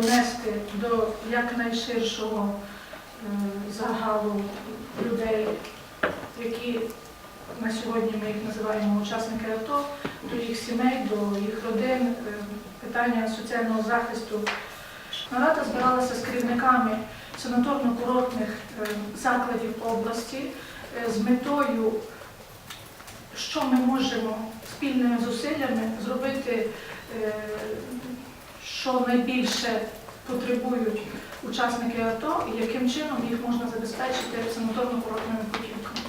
донести до якнайширшого е, загалу людей, які на сьогодні ми їх називаємо учасники АТО, до їх сімей, до їх родин, е, питання соціального захисту. Нарада збиралася з керівниками санаторно-курортних е, закладів області з метою, що ми можемо спільними зусиллями зробити, що найбільше потребують учасники АТО і яким чином їх можна забезпечити санаторно-курортними путівками.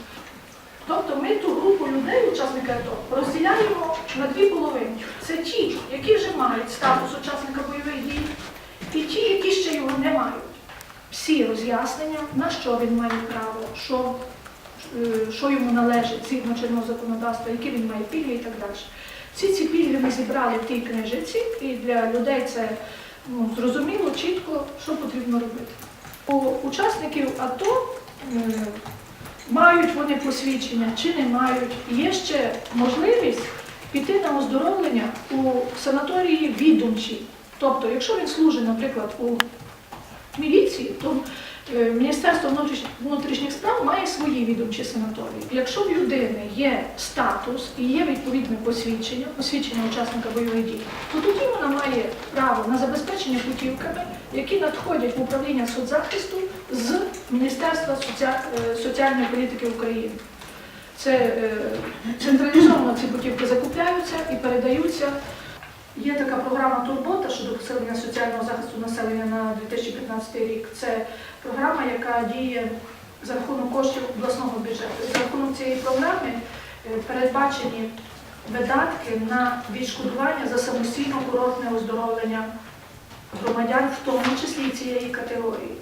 Тобто ми ту групу людей, учасники АТО, розділяємо на дві половини. Це ті, які вже мають статус учасника бойових дій, і ті, які ще його не мають. Всі роз'яснення, на що він має право, що, е, що йому належить згідно чинного законодавства, які він має пільги і так далі. Всі ці пільги ми зібрали в тій книжиці, і для людей це ну, зрозуміло, чітко, що потрібно робити. У учасників АТО е, мають вони посвідчення чи не мають. Є ще можливість піти на оздоровлення у санаторії відомчі. Тобто, якщо він служить, наприклад, у міліції, то Міністерство внутріш- внутрішніх справ має свої відомчі санаторії. Якщо в людини є статус і є відповідне посвідчення, посвідчення учасника бойових дій, то тоді вона має право на забезпечення путівками, які надходять в управління соцзахисту з Міністерства е, соціальної політики України. Це е, централізовано ці путівки закупляються і передаються. Є така програма Турбота щодо посилення соціального захисту населення на 2015 рік. Це програма, яка діє за рахунок коштів обласного бюджету. За рахунок цієї програми е, передбачені видатки на відшкодування за самостійно курортне оздоровлення громадян, в тому числі і цієї категорії.